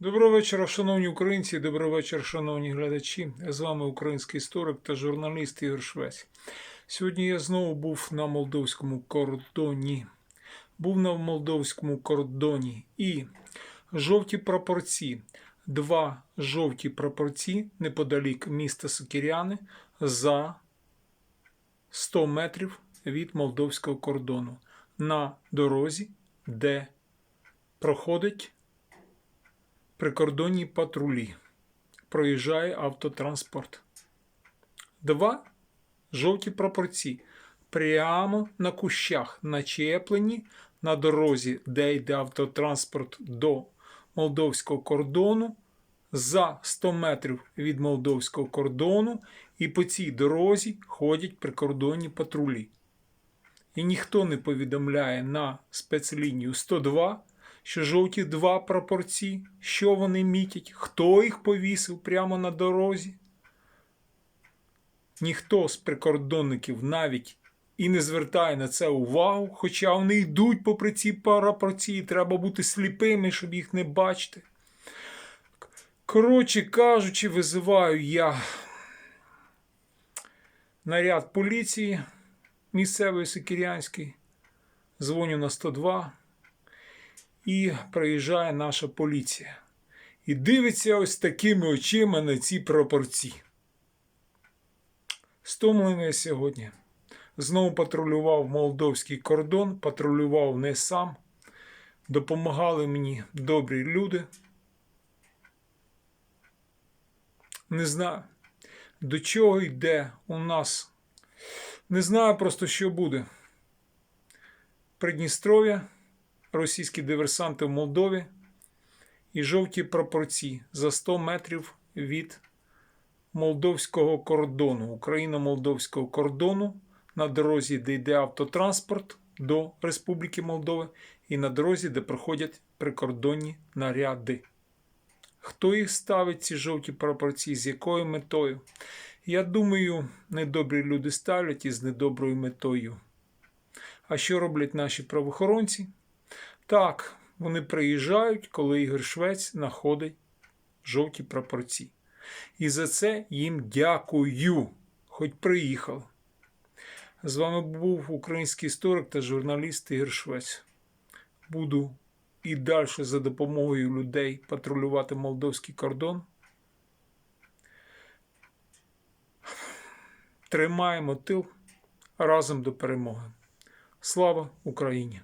Доброго вечора, шановні українці, доброго вечора, шановні глядачі. З вами український історик та журналіст Ігор Швець. Сьогодні я знову був на молдовському кордоні. Був на молдовському кордоні і жовті прапорці. Два жовті прапорці неподалік міста Сокіряни за 100 метрів від молдовського кордону на дорозі, де проходить прикордонні патрулі. Проїжджає автотранспорт. Два жовті прапорці прямо на кущах начеплені на дорозі, де йде автотранспорт до молдовського кордону. За 100 метрів від молдовського кордону, і по цій дорозі ходять прикордонні патрулі. І ніхто не повідомляє на спецлінію 102, що жовті два прапорці, що вони мітять, хто їх повісив прямо на дорозі. Ніхто з прикордонників навіть і не звертає на це увагу, хоча вони йдуть попри ці прапорці, і треба бути сліпими, щоб їх не бачити. Коротше кажучи, визиваю я наряд поліції місцевої Сикірянської, дзвоню на 102 і приїжджає наша поліція. І дивиться ось такими очима на ці прапорці. Стомлений сьогодні. Знову патрулював молдовський кордон, патрулював не сам. Допомагали мені добрі люди. Не знаю, до чого йде у нас. Не знаю просто, що буде. Придністров'я, російські диверсанти в Молдові і жовті прапорці за 100 метрів від молдовського кордону, Україно-молдовського кордону на дорозі, де йде автотранспорт до Республіки Молдови, і на дорозі, де проходять прикордонні наряди. Хто їх ставить, ці жовті прапорці, з якою метою? Я думаю, недобрі люди ставлять із недоброю метою. А що роблять наші правоохоронці? Так, вони приїжджають, коли Ігор Швець знаходить жовті прапорці. І за це їм дякую, хоч приїхали. З вами був український історик та журналіст Ігор Швець. Буду і далі за допомогою людей патрулювати молдовський кордон. Тримаємо тил разом до перемоги. Слава Україні!